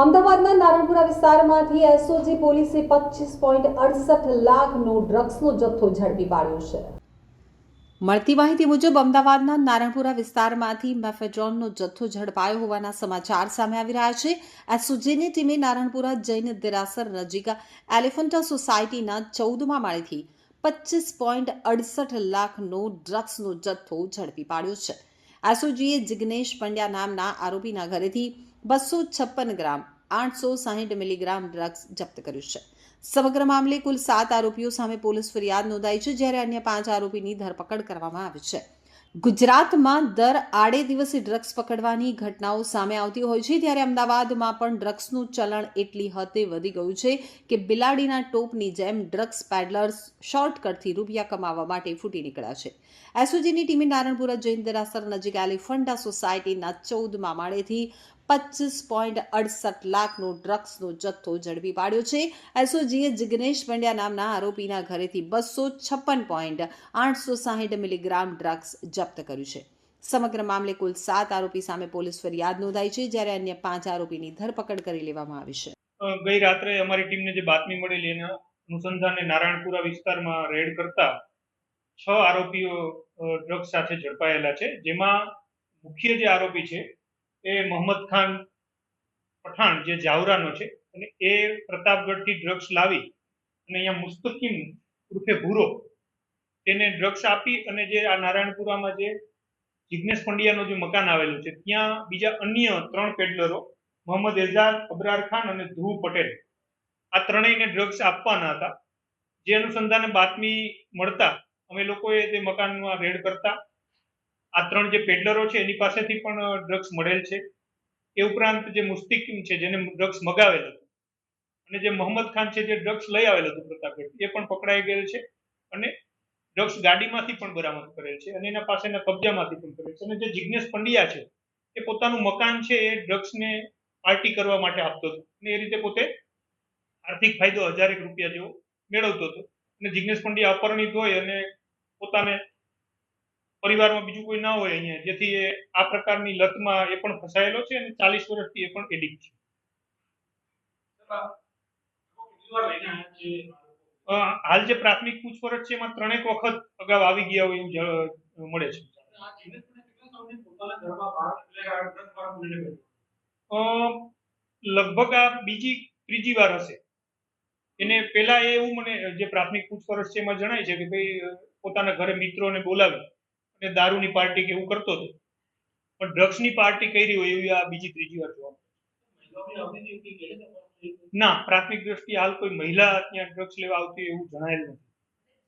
અમદાવાદના નારણપુરા વિસ્તારમાંથી એસઓજી પોલીસે પચીસ પોઈન્ટ અડસઠ લાખનો ડ્રગ્સનો જથ્થો ઝડપી પાડ્યો છે. મળતી માહિતી મુજબ અમદાવાદના નારણપુરા વિસ્તારમાંથી મેફેડ્રોનનો જથ્થો ઝડપાયો હોવાના સમાચાર સામે આવી રહ્યા છે. એસઓજીની ટીમે નારણપુરા જૈન દેરાસર નજીક એલિફન્ટા સોસાયટીના ચૌદમા માળેથી પચીસ પોઈન્ટ અડસઠ લાખનો ડ્રગ્સનો જથ્થો ઝડપી પાડ્યો છે. એસઓજીએ જિગ્નેશ પંડ્યા નામના આરોપીના ઘરેથી બસો છપ્પન ગ્રામ, આઠસો સાહીઠ મિલીગ્રામ ડ્રગ્સ જપ્ત કર્યું છે. સમગ્ર મામલે કુલ સાત આરોપીઓ સામે પોલીસ ફરિયાદ નોંધાઈ છે, જ્યારે અન્ય પાંચ આરોપીની ધરપકડ કરવામાં આવી છે. ગુજરાતમાં દર આડે દિવસે ડ્રગ્સ પકડવાની ઘટનાઓ સામે આવતી હોય છે. ત્યારે અમદાવાદમાં પણ ડ્રગ્સનું ચલણ એટલી હદે વધી ગયું છે કે બિલાડીના ટોપની જેમ ડ્રગ્સ પેડલર્સ શોર્ટકટથી રૂપિયા કમાવા માટે ફૂટી નીકળ્યા છે. એસઓજીની ટીમે નારણપુરા જૈન દેરાસર નજીક એલિફન્ટા સોસાયટીના ચૌદમા માળેથી પચીસ પોઈન્ટ અડસઠ લાખનો ડ્રગ્સનો જથ્થો ઝડપી પાડ્યો છે. એસઓજીએ જિગ્નેશ પંડ્યા નામના આરોપીના ઘરેથી બસો છપ્પન પોઈન્ટ આઠસો સાહીઠ મિલીગ્રામ ડ્રગ્સ જપ્ત કર્યું છે. સમગ્ર મામલે કુલ સાત આરોપી સામે પોલીસ ફરિયાદ નોંધાઈ છે, જ્યારે અન્ય પાંચ આરોપીની ધરપકડ કરી લેવામાં આવી છે. ગઈ રાત્રે અમારી ટીમને જે બાતમી મળેલી એના અનુસંધાને નારાયણપુરા વિસ્તારમાં રેડ કરતા છ આરોપીઓ ડ્રગ્સ સાથે ઝડપાયેલા છે. જેમાં મુખ્ય જે આરોપી છે એ મોહમ્મદ ખાન પઠાણ જે જાવરાનો છે, અને એ પ્રતાપગઢથી ડ્રગ્સ લાવી અને અહીંયા મુસ્તકીમ રૂપે ભૂરો તેને ડ્રગ્સ આપી અને જે આ નારાયણપુરામાં જે જિગ્નેશ પંડ્યાનું જે મકાન આવેલું છે, ત્યાં બીજા અન્ય ત્રણ પેડલરો મોહમ્મદ એઝાદ અબરાર ખાન અને ધ્રુવ પટેલ આ ત્રણેયને ડ્રગ્સ આપવાના હતા. જે અનુસંધાને બાતમી મળતા અમે લોકોએ તે મકાનમાં રેડ કરતા આ ત્રણ જે પેડલરો છે, એની પાસેથી પણ ડ્રગ્સ મળેલ છે. એ ઉપરાંત જે મુસ્તિકીમ છે, જેને ડ્રગ્સ મગાવેલ હતું. અને જે મોહમ્મદ ખાન છે, જે ડ્રગ્સ લઈ આવેલ હતું પ્રતાપગઢ એ પણ પકડાઈ ગયેલ છે અને ડ્રગ્સ ગાડીમાંથી પણ બરામદ કરેલ છે અને એના પાસેના કબજામાંથી પણ કરેલ છે. અને જે જિગ્નેશ પંડ્યા છે, એ પોતાનું મકાન છે, એ ડ્રગ્સને પાર્ટી કરવા માટે આપતો હતો. અને એ રીતે પોતે આર્થિક ફાયદો હજારેક રૂપિયા જેવો મેળવતો હતો. અને જિગ્નેશ પંડ્યા અપરણિત હોય અને પોતાને પરિવારમાં બીજું કોઈ ના હોય અહીંયા, જેથી એ આ પ્રકારની લતમાં એ પણ ફસાયેલો છે અને ચાલીસ વર્ષથી એ પણ એડિક્ટ છે. હાલ જે પ્રાથમિક પૂછપરછ છે એમાં ત્રણેક વખત અગાઉ આવી ગયા હોય એવું મળે છે. લગભગ આ બીજી, ત્રીજી વાર હશે. એને એ એવું મને, જે પ્રાથમિક પૂછપરછ છે એમાં જણાય છે કે ભાઈ, પોતાના ઘરે મિત્રોને બોલાવી. અને દારૂની પાર્ટી કે એવું કરતો હતો. પણ ડ્રગ્સની પાર્ટી કરી હોય એવી આ બીજી ત્રીજી વાર જોવા ના, પ્રાથમિક દ્રષ્ટિએ હાલ કોઈ મહિલા ત્યાં ડ્રગ્સ લેવા આવતી એવું જણાયેલ નથી.